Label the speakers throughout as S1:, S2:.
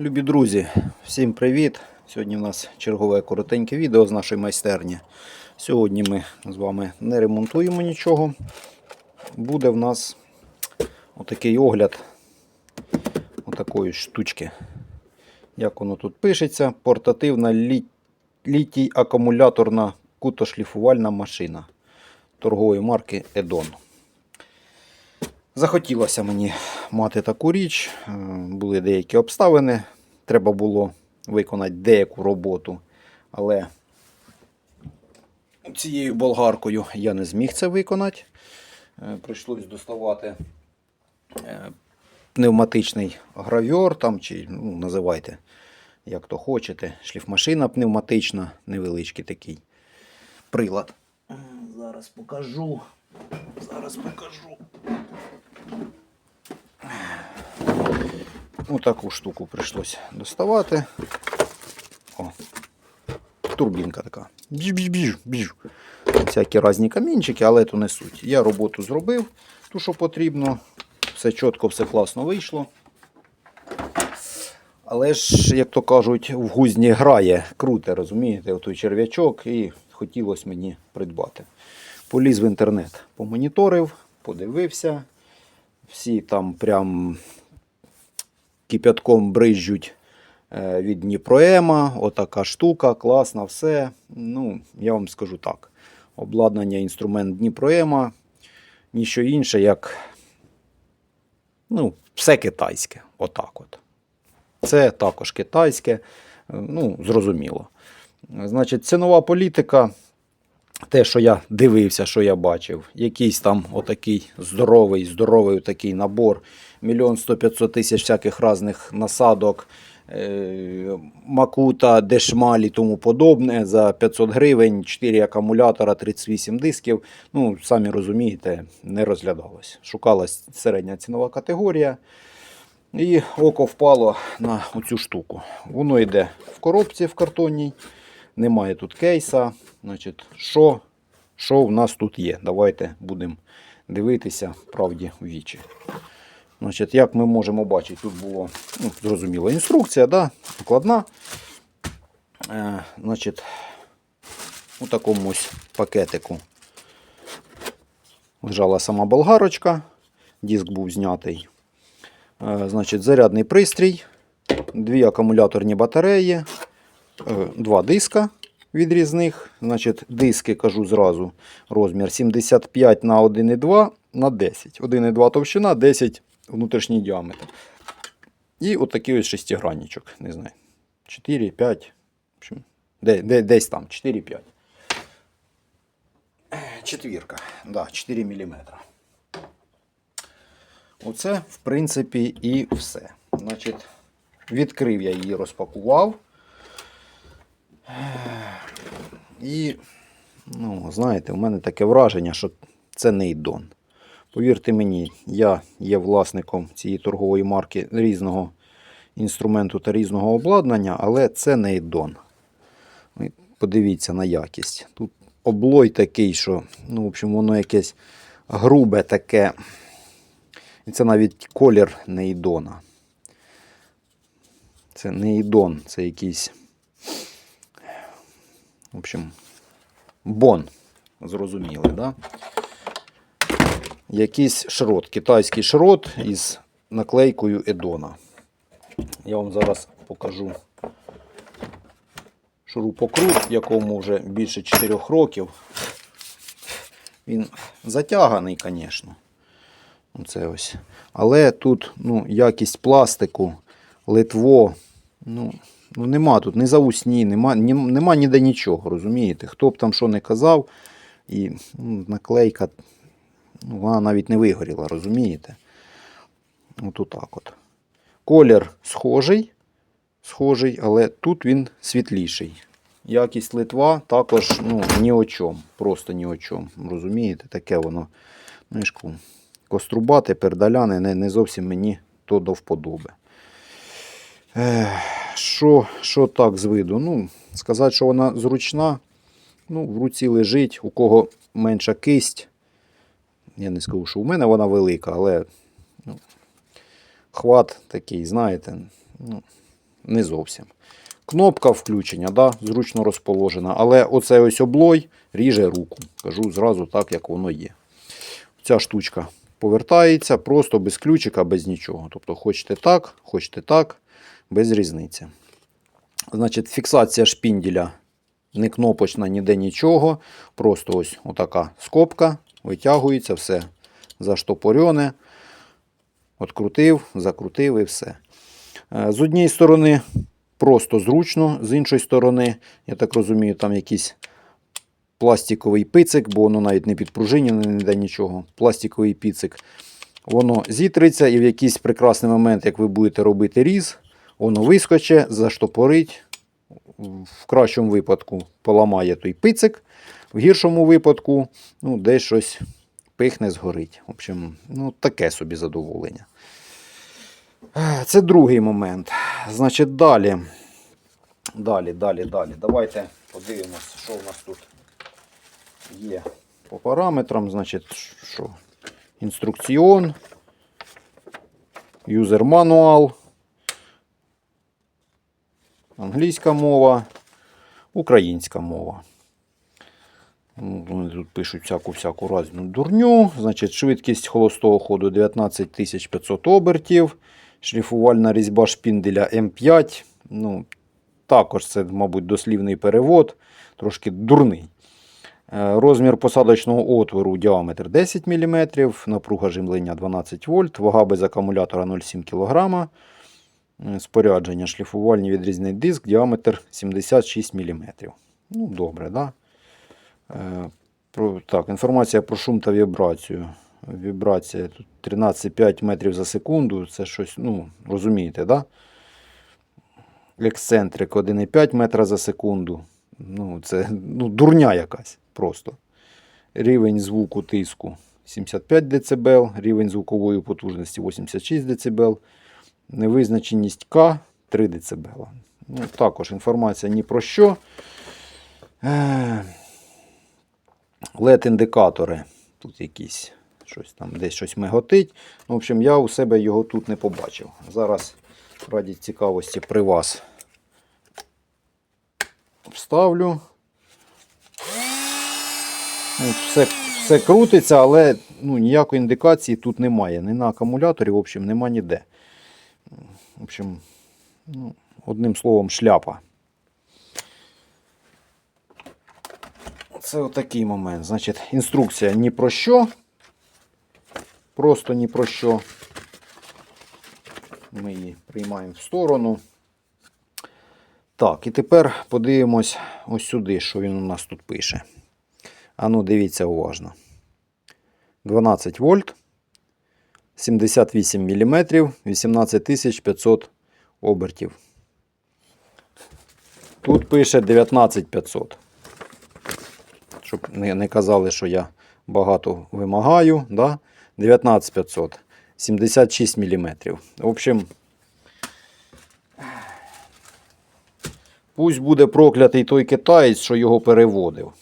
S1: Любі друзі, всім привіт! Сьогодні у нас чергове коротеньке відео з нашої майстерні. Сьогодні ми з вами не ремонтуємо нічого. Буде в нас отакий огляд отакої штучки. Як воно тут пишеться, портативна лі... літій акумуляторна кутошліфувальна машина торгової марки Edon. Захотілося мені мати таку річ. Е, Були деякі обставини. Треба було виконати деяку роботу. Але цією болгаркою я не зміг це виконати. Е, Прийшлось доставати е, пневматичний гравьор там, чи ну, називайте, як то хочете. Шліфмашина пневматична, невеличкий такий прилад. Е, Зараз покажу. Зараз покажу. Отаку штуку прийшлось доставати. О, турбінка така. Біж-біж-біж. біж. Всякі різні камінчики, але то не суть. Я роботу зробив, ту, що потрібно. Все чітко, все класно вийшло. Але ж, як то кажуть, в гузні грає круте, розумієте, отой черв'ячок, і хотілося мені придбати. Поліз в інтернет, помоніторив, подивився. Всі там прям кипятком брижуть е, від Дніпроема. Отака штука, класна, все. Ну, я вам скажу так. Обладнання, інструмент Дніпроема, ніщо інше, як ну, все китайське. Отак от. Це також китайське, е, ну, зрозуміло. Значить, цінова політика. Те, що я дивився, що я бачив, якийсь там отакий здоровий, здоровий такий набор, мільйон сто п'ятсот тисяч всяких різних насадок, е- макута, дешмаль і тому подобне за 500 гривень, 4 акумулятора, 38 дисків. Ну, самі розумієте, не розглядалось. Шукалась середня цінова категорія. І око впало на оцю штуку. Воно йде в коробці в картонній. Немає тут кейса. Значить, що, що в нас тут є? Давайте будемо дивитися правді в вічі. Значить, як ми можемо бачити, тут було ну, зрозуміло інструкція, да? накладна. Е, значить, у такому ось пакетику лежала сама болгарочка, диск був знятий. Е, значить, зарядний пристрій, дві акумуляторні батареї, е, два диска відрізних. Значить, диски, кажу зразу, розмір 75 на 1,2 на 10. 1,2 товщина, 10 внутрішній діаметр. І отакий ось шестигранничок. Не знаю. 4, 5. В общем, де, де, десь там, 4, 5. Четвірка. Да, 4 мм. Оце, в принципі, і все. Значить, відкрив я її, розпакував. І, ну, знаєте, у мене таке враження, що це не ідон. Повірте мені, я є власником цієї торгової марки різного інструменту та різного обладнання, але це не ідон. Подивіться на якість. Тут облой такий, що, ну, в общем, воно якесь грубе таке. І це навіть колір не ідона. Це не ідон, це якийсь. В общем, бон. Зрозуміли, да? Якийсь шрот, китайський шрот із наклейкою Едона. Я вам зараз покажу шурупокрут, якому вже більше 4 років. Він затяганий, звісно. Оце ось. Але тут ну, якість пластику, литво, ну, ну нема тут ні заусні, нема, нема ніде нічого, розумієте? Хто б там що не казав, і ну, наклейка, вона навіть не вигоріла, розумієте? От отак от. Колір схожий, схожий, але тут він світліший. Якість литва також ну, ні о чому. Просто ні о чому. Розумієте, таке воно. Ну, кострубати, пердаляни не, не зовсім мені то до вподоби. Що, що так з виду? Ну, сказати, що вона зручна, ну, в руці лежить, у кого менша кисть. Я не скажу, що у мене вона велика, але ну, хват такий, знаєте, ну, не зовсім. Кнопка включення, да, зручно розположена, але оцей ось облой ріже руку. Кажу зразу так, як воно є. Ця штучка повертається просто без ключика, без нічого. Тобто, хочете так, хочете так, без різниці. Значить, фіксація шпінділя не кнопочна, ніде нічого. Просто ось отака скобка, витягується, все заштопорене. Открутив, закрутив і все. Е, З однієї сторони просто зручно, з іншої сторони, я так розумію, там якийсь пластиковий пицик, бо воно навіть не підпружинене, ніде нічого. Пластиковий пицик. Воно зітриться і в якийсь прекрасний момент, як ви будете робити різ, воно вискоче, заштопорить. В кращому випадку поламає той пицик, в гіршому випадку ну, десь щось пихне, згорить. В общем, ну, таке собі задоволення. Це другий момент. Значить, далі. Далі, далі, далі. Давайте подивимось, що в нас тут є по параметрам. Значить, що? Інструкціон, юзер мануал, англійська мова, українська мова. Ну, тут пишуть всяку-всяку разну дурню. Значить, швидкість холостого ходу 19500 обертів. Шліфувальна різьба шпінделя М5. Ну, також це, мабуть, дослівний перевод, трошки дурний. Е, Розмір посадочного отвору діаметр 10 мм, напруга жимлення 12 вольт, вага без акумулятора 0,7 кг. Спорядження шліфувальний відрізний диск, діаметр 76 мм. Ну, добре, да? Е, Про, так, інформація про шум та вібрацію. Вібрація тут 13,5 метрів за секунду. Це щось, ну, розумієте, да? Ексцентрик 1,5 метра за секунду. Ну, це ну, дурня якась просто. Рівень звуку тиску 75 дБ, рівень звукової потужності 86 дБ, невизначеність К 3 дБ. Ну, також інформація ні про що. Е, LED-індикатори. Тут якісь щось там десь щось миготить. Ну, в общем, я у себе його тут не побачив. Зараз раді цікавості при вас вставлю. Ну, Все, все крутиться, але ну, ніякої індикації тут немає. Ні на акумуляторі, в общем, нема ніде. В общем, ну, одним словом, шляпа. Це отакий момент. Значить, інструкція ні про що. Просто ні про що. Ми її приймаємо в сторону. Так, і тепер подивимось ось сюди, що він у нас тут пише. А ну, дивіться уважно. 12 вольт, 78 мм, 18500 обертів. Тут пише 19500. Щоб не, казали, що я багато вимагаю. Да? 19500, 76 мм. В общем, Пусть буде проклятий той китаєць, що його переводив.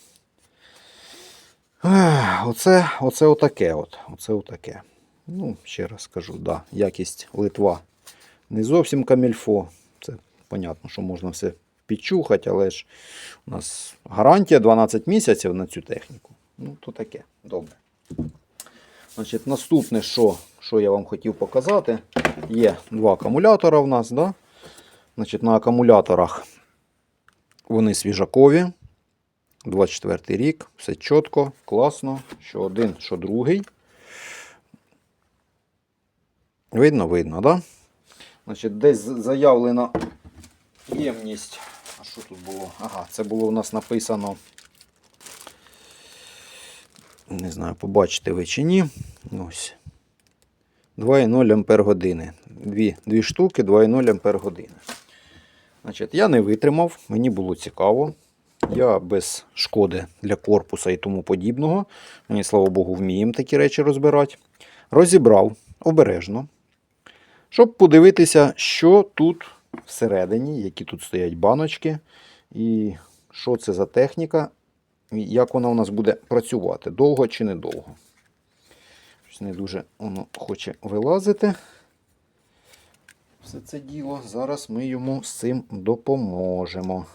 S1: Оце, оце отаке. от. Оце отаке. Ну, ще раз скажу, да, якість Литва не зовсім камільфо. Це понятно, що можна все підчухати, але ж у нас гарантія 12 місяців на цю техніку. Ну, то таке. Добре. Значить, наступне, що, що я вам хотів показати, є два акумулятора в нас. Да? Значить, на акумуляторах вони свіжакові. 24 рік, все чітко, класно. Що один, що другий. Видно, видно, да? Значить, десь заявлена ємність. А що тут було? Ага, це було у нас написано. Не знаю, побачите ви чи ні. Ось. 2,0 Ампер години. Дві, дві штуки, 2,0 Ампер години. Значить, я не витримав, мені було цікаво. Я без шкоди для корпуса і тому подібного. Мені, слава Богу, вміємо такі речі розбирати. Розібрав обережно, щоб подивитися, що тут всередині, які тут стоять баночки, і що це за техніка, і як вона у нас буде працювати, довго чи недовго. Не дуже воно хоче вилазити. все це діло. Зараз ми йому з цим допоможемо.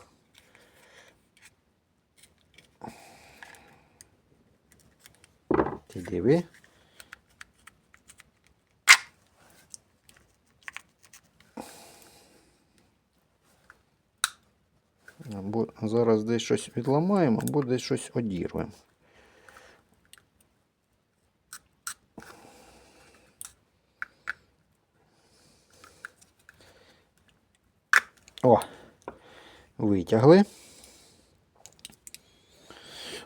S1: Ти диви. Або зараз десь щось відламаємо, або десь щось одірвемо. О, витягли.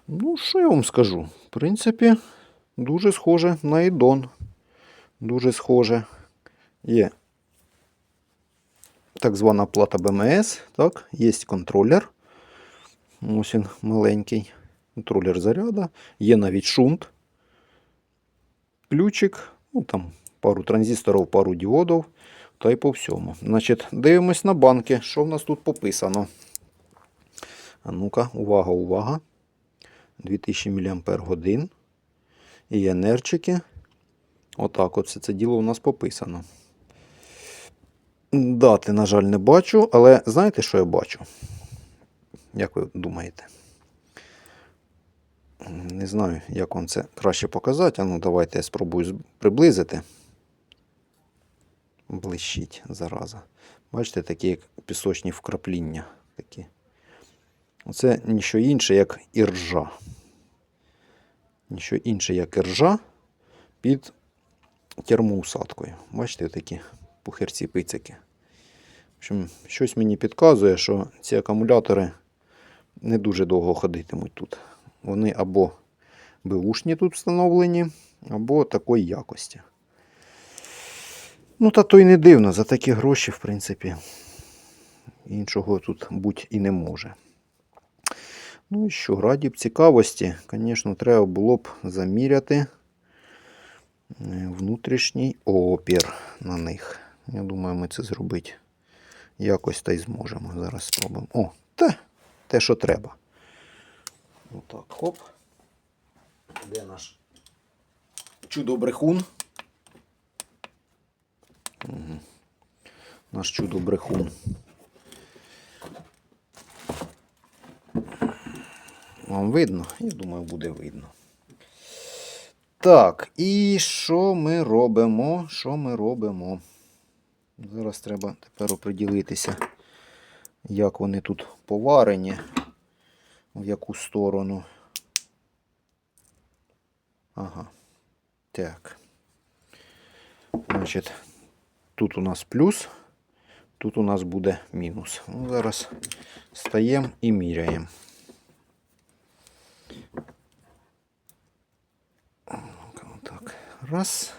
S1: Ну, що я вам скажу? В принципі, дуже схоже на ідон. Дуже схоже. Є так звана плата БМС. Так, є контролер. Ось він маленький. Контролер заряду. Є навіть шунт. Ключик. Ну, там пару транзисторів, пару діодів. Та й по всьому. Значить, дивимось на банки. Що в нас тут пописано? А ну-ка, увага, увага. 2000 мАч. І енерчики. Отак от все це діло у нас пописано. Дати, на жаль, не бачу, але знаєте, що я бачу? Як ви думаєте? Не знаю, як вам це краще показати. А ну, давайте я спробую приблизити. Блищить зараза. Бачите, такі як пісочні вкрапління. Такі. Оце ніщо інше, як іржа. Ніщо інше, як іржа під термоусадкою. Бачите, такі пухирці пицики. В общем, щось мені підказує, що ці акумулятори не дуже довго ходитимуть тут. Вони або беушні тут встановлені, або такої якості. Ну, та то й не дивно, за такі гроші, в принципі, іншого тут бути і не може. Ну і що, раді б цікавості, звісно, треба було б заміряти е, внутрішній опір на них. Я думаю, ми це зробити якось та й зможемо. Зараз спробуємо. О, те, те, що треба. Отак, хоп. Де наш чудо-брехун? Угу. Наш чудо-брехун. Вам видно? Я думаю, буде видно. Так, і що ми робимо? Що ми робимо? Зараз треба тепер оприділитися, як вони тут поварені, в яку сторону. Ага. Так. Значить, тут у нас плюс, тут у нас буде мінус. Ну, зараз стаємо і міряємо. Ну-ка. Раз.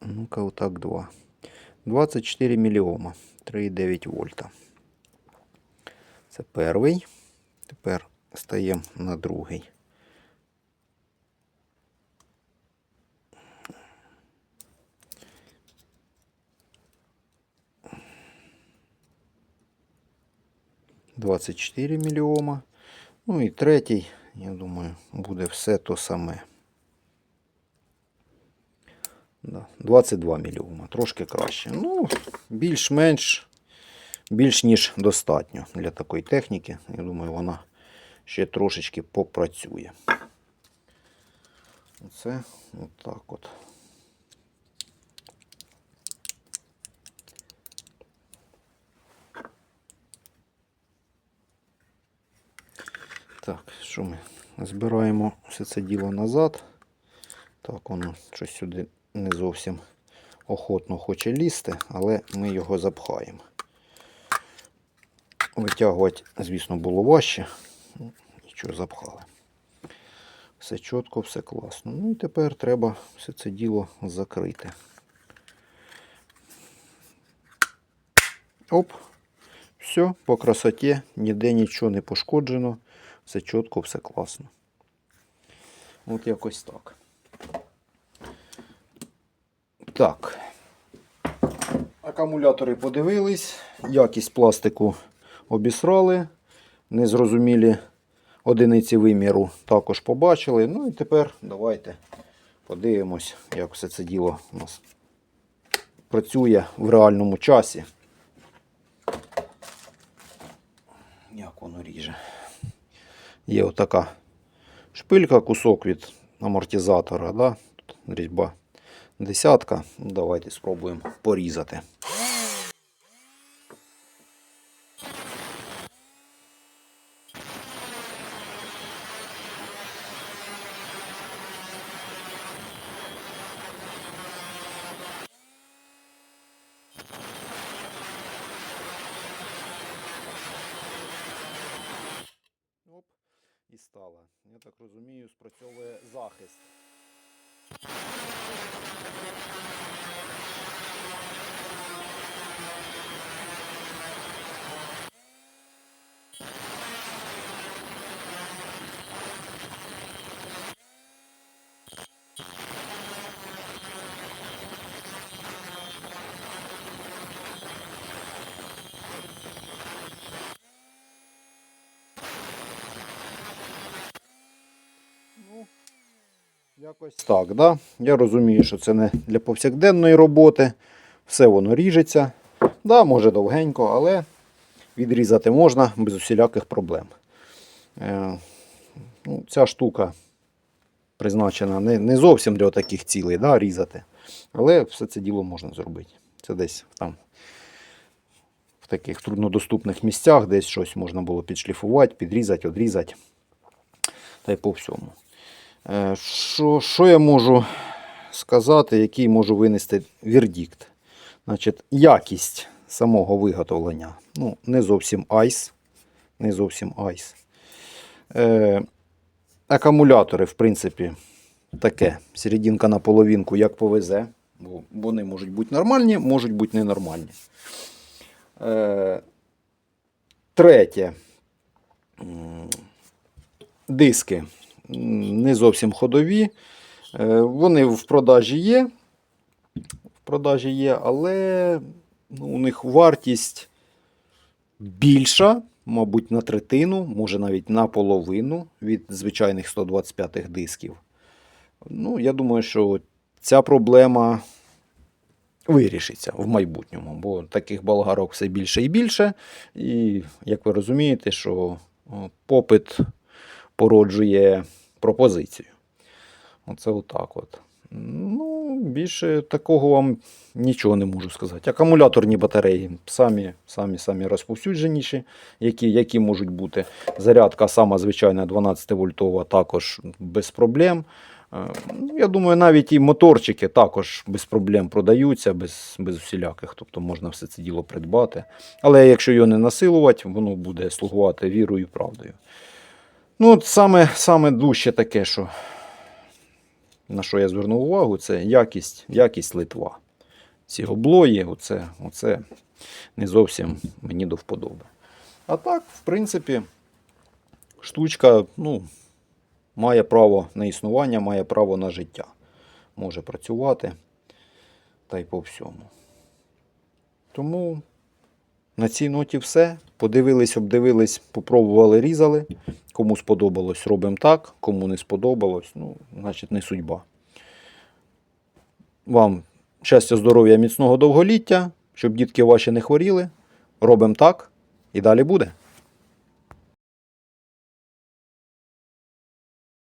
S1: Ну-ка, отак два. 24 міліома. 3,9 вольта. Це перший. Тепер стаємо на другий. Двадцять чотири мільйома. Ну і третій, я думаю, буде все то саме. Да, 22 мільйома, трошки краще. Ну, більш-менш, більш ніж достатньо для такої техніки. Я думаю, вона ще трошечки попрацює. Оце отак от. Так, що ми? Збираємо все це діло назад. Так, воно щось сюди не зовсім охотно хоче лізти, але ми його запхаємо. Витягувати, звісно, було важче. Нічого запхали. Все чітко, все класно. Ну і тепер треба все це діло закрити. Оп. Все, по красоті, ніде нічого не пошкоджено. Все чітко, все класно. От якось так. Так. Акумулятори подивились, якість пластику обісрали, незрозумілі одиниці виміру також побачили. Ну і тепер давайте подивимось, як все це діло у нас працює в реальному часі. Як воно ріже? Є отака шпилька, кусок від амортизатора, да? Тут різьба десятка. Давайте спробуємо порізати. Оп, і стала. Я так розумію, спрацьовує захист. Якось так, да? Я розумію, що це не для повсякденної роботи. Все воно ріжеться. Да, може довгенько, але відрізати можна без усіляких проблем. Е, ну, ця штука призначена не, не зовсім для таких цілей, да, різати. Але все це діло можна зробити. Це десь там в таких труднодоступних місцях, десь щось можна було підшліфувати, підрізати, одрізати. Та й по всьому. Е, Що, що я можу сказати, який можу винести вердикт? Значить, якість самого виготовлення. Ну, не зовсім айс. Не зовсім айс. Е, акумулятори, в принципі, таке. Серединка на половинку, як повезе. Бо вони можуть бути нормальні, можуть бути ненормальні. Е, третє. Диски не зовсім ходові. Е, Вони в продажі є. В продажі є, але ну, у них вартість більша, мабуть, на третину, може навіть на половину від звичайних 125 дисків. Ну, я думаю, що ця проблема вирішиться в майбутньому, бо таких болгарок все більше і більше. І як ви розумієте, що попит породжує пропозицію. Оце отак от. Ну, більше такого вам нічого не можу сказати. Акумуляторні батареї самі, самі, самі розповсюдженіші, які, які можуть бути. Зарядка сама звичайна 12 вольтова також без проблем. Е, ну, Я думаю, навіть і моторчики також без проблем продаються, без, без всіляких. Тобто можна все це діло придбати. Але якщо його не насилувати, воно буде слугувати вірою і правдою. Ну, от саме, саме дужче таке, що на що я звернув увагу, це якість, якість литва. Ці облої, оце, оце не зовсім мені до вподоби. А так, в принципі, штучка ну, має право на існування, має право на життя. Може працювати та й по всьому. Тому на цій ноті все. Подивились, обдивились, попробували, різали. Кому сподобалось, робимо так. Кому не сподобалось, ну, значить, не судьба. Вам щастя, здоров'я, міцного довголіття, щоб дітки ваші не хворіли. Робимо так і далі буде.